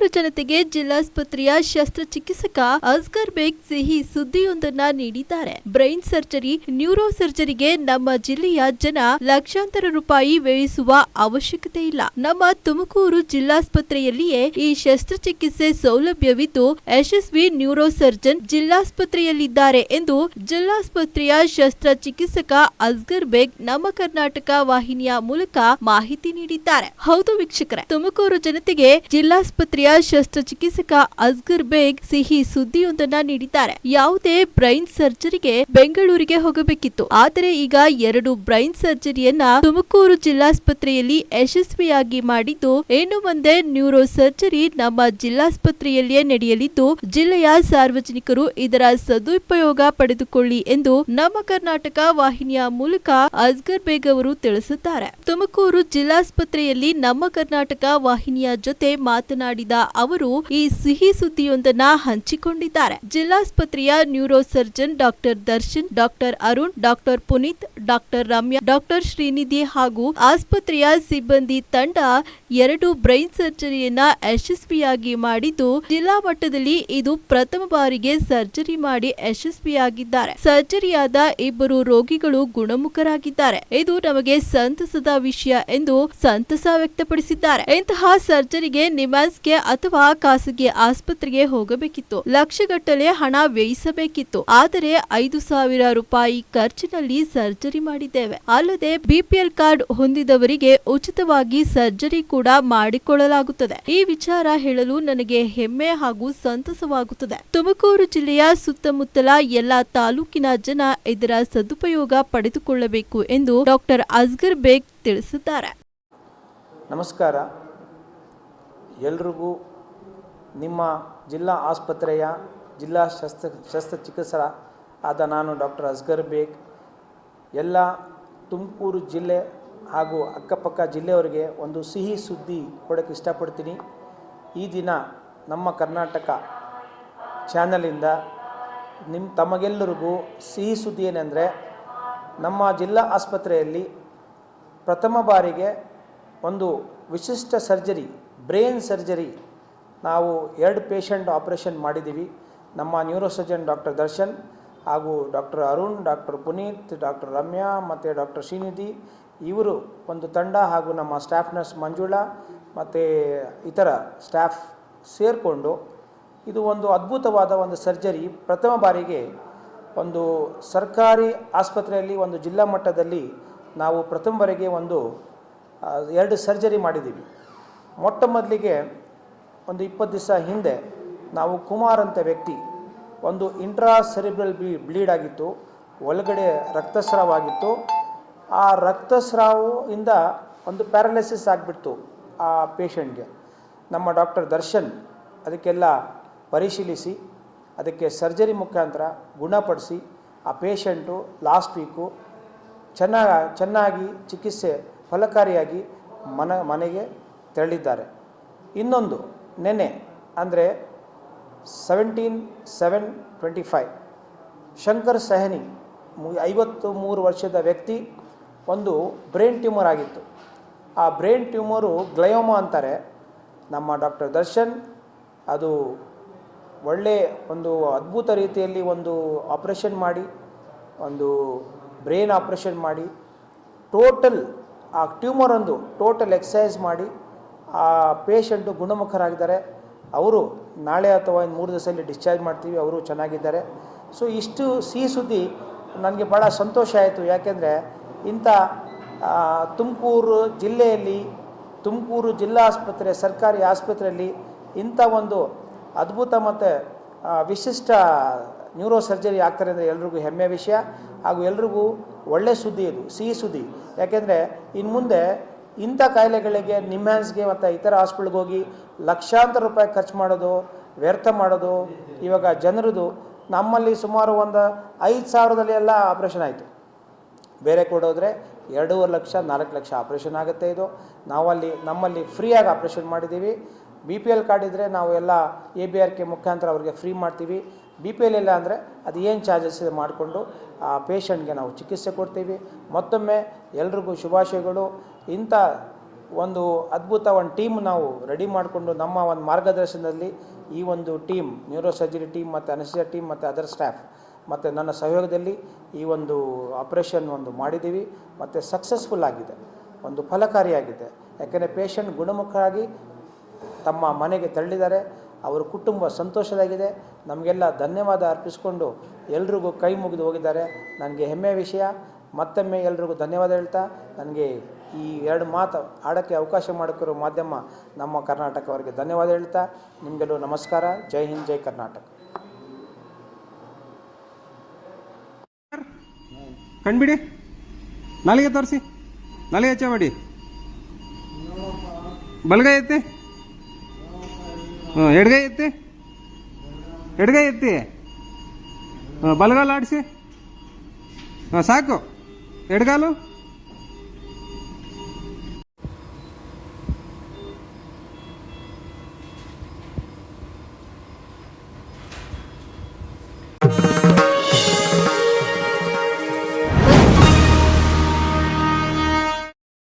ತುಮಕೂರು ಜನತೆಗೆ ಜಿಲ್ಲಾಸ್ಪತ್ರೆಯ ಶಸ್ತ್ರಚಿಕಿತ್ಸಕ ಅಸ್ಗರ್ ಬೇಗ್ ಸಿಹಿ ಸುದ್ದಿಯೊಂದನ್ನ ನೀಡಿದ್ದಾರೆ. ಬ್ರೈನ್ ಸರ್ಜರಿ, ನ್ಯೂರೋ ಸರ್ಜರಿಗೆ ನಮ್ಮ ಜಿಲ್ಲೆಯ ಜನ ಲಕ್ಷಾಂತರ ರೂಪಾಯಿ ವ್ಯಯಿಸುವ ಅವಶ್ಯಕತೆ ಇಲ್ಲ. ನಮ್ಮ ತುಮಕೂರು ಜಿಲ್ಲಾಸ್ಪತ್ರೆಯಲ್ಲಿಯೇ ಈ ಶಸ್ತ್ರಚಿಕಿತ್ಸೆ ಸೌಲಭ್ಯವಿದ್ದು ಯಶಸ್ವಿ ನ್ಯೂರೋ ಸರ್ಜನ್ ಜಿಲ್ಲಾಸ್ಪತ್ರೆಯಲ್ಲಿದ್ದಾರೆ ಎಂದು ಜಿಲ್ಲಾಸ್ಪತ್ರೆಯ ಶಸ್ತ್ರಚಿಕಿತ್ಸಕ ಅಸ್ಗರ್ ಬೇಗ್ ನಮ್ಮ ಕರ್ನಾಟಕ ವಾಹಿನಿಯ ಮೂಲಕ ಮಾಹಿತಿ ನೀಡಿದ್ದಾರೆ. ಹೌದು ವೀಕ್ಷಕರೇ, ತುಮಕೂರು ಜನತೆಗೆ ಜಿಲ್ಲಾಸ್ಪತ್ರೆಯ ಶಸ್ತ್ರಚಿಕಿತ್ಸಕ ಅಸ್ಗರ್ ಬೇಗ್ ಸಿಹಿ ಸುದ್ದಿಯೊಂದನ್ನ ನೀಡಿದ್ದಾರೆ. ಯಾವುದೇ ಬ್ರೈನ್ ಸರ್ಜರಿಗೆ ಬೆಂಗಳೂರಿಗೆ ಹೋಗಬೇಕಿತ್ತು. ಆದರೆ ಈಗ ಎರಡು ಬ್ರೈನ್ ಸರ್ಜರಿಯನ್ನ ತುಮಕೂರು ಜಿಲ್ಲಾಸ್ಪತ್ರೆಯಲ್ಲಿ ಯಶಸ್ವಿಯಾಗಿ ಮಾಡಿದ್ದು ಇನ್ನು ಮುಂದೆ ನ್ಯೂರೋ ಸರ್ಜರಿ ನಮ್ಮ ಜಿಲ್ಲಾಸ್ಪತ್ರೆಯಲ್ಲಿಯೇ ನಡೆಯಲಿದ್ದು, ಜಿಲ್ಲೆಯ ಸಾರ್ವಜನಿಕರು ಇದರ ಸದುಪಯೋಗ ಪಡೆದುಕೊಳ್ಳಿ ಎಂದು ನಮ್ಮ ಕರ್ನಾಟಕ ವಾಹಿನಿಯ ಮೂಲಕ ಅಸ್ಗರ್ ಬೇಗ್ ಅವರು ತಿಳಿಸಿದ್ದಾರೆ. ತುಮಕೂರು ಜಿಲ್ಲಾಸ್ಪತ್ರೆಯಲ್ಲಿ ನಮ್ಮ ಕರ್ನಾಟಕ ವಾಹಿನಿಯ ಜೊತೆ ಮಾತನಾಡಿದ ಅವರು ಈ ಸಿಹಿ ಸುದ್ದಿಯೊಂದನ್ನ ಹಂಚಿಕೊಂಡಿದ್ದಾರೆ. ಜಿಲ್ಲಾಸ್ಪತ್ರೆಯ neuro surgeon doctor Darshan doctor Arun doctor Puneeth doctor Ramya doctor Srinidhi ಹಾಗೂ ಆಸ್ಪತ್ರೆಯ ಸಿಬ್ಬಂದಿ ತಂಡ ಎರಡು ಬ್ರೈನ್ ಸರ್ಜರಿಯನ್ನ ಯಶಸ್ವಿಯಾಗಿ ಮಾಡಿದ್ದು, ಜಿಲ್ಲಾ ಮಟ್ಟದಲ್ಲಿ ಇದು ಪ್ರಥಮ ಬಾರಿಗೆ ಸರ್ಜರಿ ಮಾಡಿ ಯಶಸ್ವಿಯಾಗಿದ್ದಾರೆ. ಸರ್ಜರಿಯಾದ ಇಬ್ಬರು ರೋಗಿಗಳು ಗುಣಮುಖರಾಗಿದ್ದಾರೆ. ಇದು ನಮಗೆ ಸಂತಸದ ವಿಷಯ ಎಂದು ಸಂತಸ ವ್ಯಕ್ತಪಡಿಸಿದ್ದಾರೆ. ಇಂತಹ ಸರ್ಜರಿಗೆ ನಿಮ್ಯಾನ್ಸ್ಗೆ ಅಥವಾ ಖಾಸಗಿ ಆಸ್ಪತ್ರೆಗೆ ಹೋಗಬೇಕಿತ್ತು. ಲಕ್ಷಗಟ್ಟಲೆ ಹಣ ವ್ಯಯಿಸಬೇಕಿತ್ತು. ಆದರೆ ಐದು ಸಾವಿರ ರೂಪಾಯಿ ಖರ್ಚಿನಲ್ಲಿ ಸರ್ಜರಿ ಮಾಡಿದ್ದೇವೆ. ಅಲ್ಲದೆ ಬಿಪಿಎಲ್ ಕಾರ್ಡ್ ಹೊಂದಿದವರಿಗೆ ಉಚಿತವಾಗಿ ಸರ್ಜರಿ ಕೂಡ ಮಾಡಿಕೊಳ್ಳಲಾಗುತ್ತದೆ. ಈ ವಿಚಾರ ಹೇಳಲು ನನಗೆ ಹೆಮ್ಮೆ ಹಾಗೂ ಸಂತಸವಾಗುತ್ತದೆ. ತುಮಕೂರು ಜಿಲ್ಲೆಯ ಸುತ್ತಮುತ್ತಲ ಎಲ್ಲಾ ತಾಲೂಕಿನ ಜನ ಇದರ ಸದುಪಯೋಗ ಪಡೆದುಕೊಳ್ಳಬೇಕು ಎಂದು ಡಾಕ್ಟರ್ ಅಸ್ಗರ್ ಬೇಗ್ ತಿಳಿಸಿದ್ದಾರೆ. ನಮಸ್ಕಾರ. ಎಲ್ರಿಗೂ ನಿಮ್ಮ ಜಿಲ್ಲಾ ಆಸ್ಪತ್ರೆಯ ಜಿಲ್ಲಾ ಶಸ್ತ್ರ ಶಸ್ತ್ರಚಿಕಿತ್ಸರ ಆದ ನಾನು ಡಾಕ್ಟರ್ ಅಸ್ಗರ್ ಬೇಗ್. ಎಲ್ಲ ತುಮಕೂರು ಜಿಲ್ಲೆ ಹಾಗೂ ಅಕ್ಕಪಕ್ಕ ಜಿಲ್ಲೆಯವರಿಗೆ ಒಂದು ಸಿಹಿ ಸುದ್ದಿ ಕೊಡೋಕ್ಕೆ ಇಷ್ಟಪಡ್ತೀನಿ. ಈ ದಿನ ನಮ್ಮ ಕರ್ನಾಟಕ ಚಾನಲಿಂದ ನಿಮ್ಮ ತಮಗೆಲ್ಲರಿಗೂ ಸಿಹಿ ಸುದ್ದಿ ಏನೆಂದರೆ, ನಮ್ಮ ಜಿಲ್ಲಾ ಆಸ್ಪತ್ರೆಯಲ್ಲಿ ಪ್ರಥಮ ಬಾರಿಗೆ ಒಂದು ವಿಶಿಷ್ಟ ಸರ್ಜರಿ ಬ್ರೈನ್ ಸರ್ಜರಿ ನಾವು ಎರಡು ಪೇಷಂಟ್ ಆಪರೇಷನ್ ಮಾಡಿದ್ದೀವಿ. ನಮ್ಮ ನ್ಯೂರೋಸರ್ಜನ್ ಡಾಕ್ಟರ್ ದರ್ಶನ್ ಹಾಗೂ doctor Arun, doctor Puneeth, doctor Ramya ಮತ್ತು ಡಾಕ್ಟರ್ ಶ್ರೀನಿಧಿ, ಇವರು ಒಂದು ತಂಡ ಹಾಗೂ ನಮ್ಮ ಸ್ಟಾಫ್ ನರ್ಸ್ ಮಂಜುಳಾ ಮತ್ತು ಇತರ ಸ್ಟಾಫ್ ಸೇರಿಕೊಂಡು ಇದು ಒಂದು ಅದ್ಭುತವಾದ ಒಂದು ಸರ್ಜರಿ. ಪ್ರಥಮ ಬಾರಿಗೆ ಒಂದು ಸರ್ಕಾರಿ ಆಸ್ಪತ್ರೆಯಲ್ಲಿ ಒಂದು ಜಿಲ್ಲಾ ಮಟ್ಟದಲ್ಲಿ ನಾವು ಪ್ರಥಮ ಬಾರಿಗೆ ಒಂದು ಎರಡು ಸರ್ಜರಿ ಮಾಡಿದ್ದೀವಿ. ಮೊಟ್ಟ ಮೊದಲಿಗೆ ಒಂದು ಇಪ್ಪತ್ತು ದಿವಸ ಹಿಂದೆ ನಾವು ಕುಮಾರ್ ಅಂತ ವ್ಯಕ್ತಿ ಒಂದು ಇಂಟ್ರಾ ಸೆರಿಬ್ರಲ್ ಬಿ ಬ್ಲೀಡ್ ಆಗಿತ್ತು, ಒಳಗಡೆ ರಕ್ತಸ್ರಾವ ಆಗಿತ್ತು ಆ ರಕ್ತಸ್ರಾವಿಂದ ಒಂದು ಪ್ಯಾರಾಲಿಸಿಸ್ ಆಗಿಬಿಡ್ತು ಆ ಪೇಷಂಟ್ಗೆ ನಮ್ಮ ಡಾಕ್ಟರ್ ದರ್ಶನ್ ಅದಕ್ಕೆಲ್ಲ ಪರಿಶೀಲಿಸಿ, ಅದಕ್ಕೆ ಸರ್ಜರಿ ಮುಖಾಂತರ ಗುಣಪಡಿಸಿ, ಆ ಪೇಷಂಟು ಲಾಸ್ಟ್ ವೀಕು ಚೆನ್ನಾಗಿ ಚೆನ್ನಾಗಿ ಚಿಕಿತ್ಸೆ ಫಲಕಾರಿಯಾಗಿ ಮನ, ಮನೆಗೆ ತೆರಳಿದ್ದಾರೆ. ಇನ್ನೊಂದು, ನೆನೆ, ಅಂದರೆ seventeen seven twenty five Shankar Sahani ಐವತ್ತು ಮೂರು ವರ್ಷದ ವ್ಯಕ್ತಿ, ಒಂದು ಬ್ರೈನ್ ಟ್ಯೂಮರ್ ಆಗಿತ್ತು. ಆ ಬ್ರೈನ್ ಟ್ಯೂಮರು ಗ್ಲಯೋಮಾ ಅಂತಾರೆ. ನಮ್ಮ ಡಾಕ್ಟರ್ ದರ್ಶನ್, ಅದು ಒಳ್ಳೆ ಒಂದು ಅದ್ಭುತ ರೀತಿಯಲ್ಲಿ ಒಂದು ಆಪ್ರೇಷನ್ ಮಾಡಿ, ಒಂದು ಬ್ರೈನ್ ಆಪ್ರೇಷನ್ ಮಾಡಿ, ಟೋಟಲ್ ಆ ಟ್ಯೂಮರ್ ಒಂದು ಟೋಟಲ್ ಎಕ್ಸಸೈಸ್ ಮಾಡಿ ಆ ಪೇಷಂಟು ಗುಣಮುಖರಾಗಿದ್ದಾರೆ. ಅವರು ನಾಳೆ ಅಥವಾ ಇನ್ನು ಮೂರು ದಿವಸದಲ್ಲಿ ಡಿಸ್ಚಾರ್ಜ್ ಮಾಡ್ತೀವಿ, ಅವರು ಚೆನ್ನಾಗಿದ್ದಾರೆ. ಸೊ ಇಷ್ಟು ಸಿಹಿ ಸುದ್ದಿ ನನಗೆ ಭಾಳ ಸಂತೋಷ ಆಯಿತು. ಯಾಕೆಂದರೆ ಇಂಥ ತುಮಕೂರು ಜಿಲ್ಲೆಯಲ್ಲಿ, ತುಮಕೂರು ಜಿಲ್ಲಾ ಆಸ್ಪತ್ರೆ, ಸರ್ಕಾರಿ ಆಸ್ಪತ್ರೆಯಲ್ಲಿ ಇಂಥ ಒಂದು ಅದ್ಭುತ ಮತ್ತು ವಿಶಿಷ್ಟ ನ್ಯೂರೋ ಸರ್ಜರಿ ಆಗ್ತಾರೆ ಅಂದರೆ ಎಲ್ರಿಗೂ ಹೆಮ್ಮೆ ವಿಷಯ. ಹಾಗೂ ಎಲ್ರಿಗೂ ಒಳ್ಳೆ ಸುದ್ದಿ ಇದು, ಸಿಹಿ ಸುದ್ದಿ. ಯಾಕೆಂದರೆ ಇನ್ನು ಮುಂದೆ ಇಂಥ ಕಾಯಿಲೆಗಳಿಗೆ ನಿಮ್ಹ್ಯಾನ್ಸ್ಗೆ ಮತ್ತು ಇತರ ಹಾಸ್ಪಿಟ್ಲ್ಗೆ ಹೋಗಿ ಲಕ್ಷಾಂತರ ರೂಪಾಯಿ ಖರ್ಚು ಮಾಡೋದು, ವ್ಯರ್ಥ ಮಾಡೋದು, ಇವಾಗ ಜನರದು ನಮ್ಮಲ್ಲಿ ಸುಮಾರು ಒಂದು ಐದು ಸಾವಿರದಲ್ಲಿ ಎಲ್ಲ ಆಪ್ರೇಷನ್ ಆಯಿತು. ಬೇರೆ ಕೊಡೋದ್ರೆ ಎರಡೂವರೆ ಲಕ್ಷ, ನಾಲ್ಕು ಲಕ್ಷ ಆಪ್ರೇಷನ್ ಆಗುತ್ತೆ ಇದು. ನಾವಲ್ಲಿ, ನಮ್ಮಲ್ಲಿ ಫ್ರೀಯಾಗಿ ಆಪ್ರೇಷನ್ ಮಾಡಿದ್ದೀವಿ. ಬಿ ಪಿ ಎಲ್ ಕಾರ್ಡ್ ಇದ್ದರೆ ನಾವು ಎಲ್ಲ ಎ ಬಿ ಆರ್ ಕೆ ಮುಖಾಂತರ ಅವ್ರಿಗೆ ಫ್ರೀ ಮಾಡ್ತೀವಿ. ಬಿ ಪಿ ಎಲ್ ಇಲ್ಲ ಅಂದರೆ ಅದು ಏನು ಚಾರ್ಜಸ್ ಇದೆ ಮಾಡಿಕೊಂಡು ಆ ಪೇಷಂಟ್ಗೆ ನಾವು ಚಿಕಿತ್ಸೆ ಕೊಡ್ತೀವಿ. ಮತ್ತೊಮ್ಮೆ ಎಲ್ರಿಗೂ ಶುಭಾಶಯಗಳು. ಇಂಥ ಒಂದು ಅದ್ಭುತ ಒಂದು ಟೀಮ್ ನಾವು ರೆಡಿ ಮಾಡಿಕೊಂಡು ನಮ್ಮ ಒಂದು ಮಾರ್ಗದರ್ಶನದಲ್ಲಿ ಈ ಒಂದು ಟೀಮ್ ನ್ಯೂರೋ ಸರ್ಜರಿ ಟೀಮ್ ಮತ್ತು ಅನಸ್ಯ ಟೀಮ್ ಮತ್ತು ಅದರ್ ಸ್ಟಾಫ್ ಮತ್ತು ನನ್ನ ಸಹಯೋಗದಲ್ಲಿ ಈ ಒಂದು ಆಪ್ರೇಷನ್ ಒಂದು ಮಾಡಿದ್ದೀವಿ. ಮತ್ತು ಸಕ್ಸಸ್ಫುಲ್ ಆಗಿದೆ. ಒಂದು ಫಲಕಾರಿಯಾಗಿದೆ. ಯಾಕೆಂದರೆ ಪೇಷಂಟ್ ಗುಣಮುಖರಾಗಿ ತಮ್ಮ ಮನೆಗೆ ತೆರಳಿದ್ದಾರೆ. ಅವರ ಕುಟುಂಬ ಸಂತೋಷದಾಗಿದೆ. ನಮಗೆಲ್ಲ ಧನ್ಯವಾದ ಅರ್ಪಿಸ್ಕೊಂಡು ಎಲ್ರಿಗೂ ಕೈ ಮುಗಿದು ಹೋಗಿದ್ದಾರೆ. ನನಗೆ ಹೆಮ್ಮೆಯ ವಿಷಯ. ಮತ್ತೊಮ್ಮೆ ಎಲ್ರಿಗೂ ಧನ್ಯವಾದ ಹೇಳ್ತಾ, ನನಗೆ ಈ ಎರಡು ಮಾತು ಆಡೋಕ್ಕೆ ಅವಕಾಶ ಮಾಡಿಕೊರೋ ಮಾಧ್ಯಮ ನಮ್ಮ ಕರ್ನಾಟಕ ಅವರಿಗೆ ಧನ್ಯವಾದ ಹೇಳ್ತಾ, ನಿಮಗೆಲ್ಲೂ ನಮಸ್ಕಾರ. ಜೈ ಹಿಂದ್, ಜೈ ಕರ್ನಾಟಕ. ಕಣ್ಬಿಡಿ. ನಾಲಿಗೆ ತೋರಿಸಿ. ನಾಲಿಗೆ ಹೆಚ್ಚ ಮಾಡಿ. ಬಲಗೈ ಐತಿ ಹ್ಞೂ ಎಡ್ಗೈ ಎತ್ತಿ. ಎಡ್ಗೈ ಎತ್ತಿ. ಬಲಗಾಲು ಆಡಿಸಿ. ಹಾಂ ಸಾಕು. ಎಡಗಾಲು.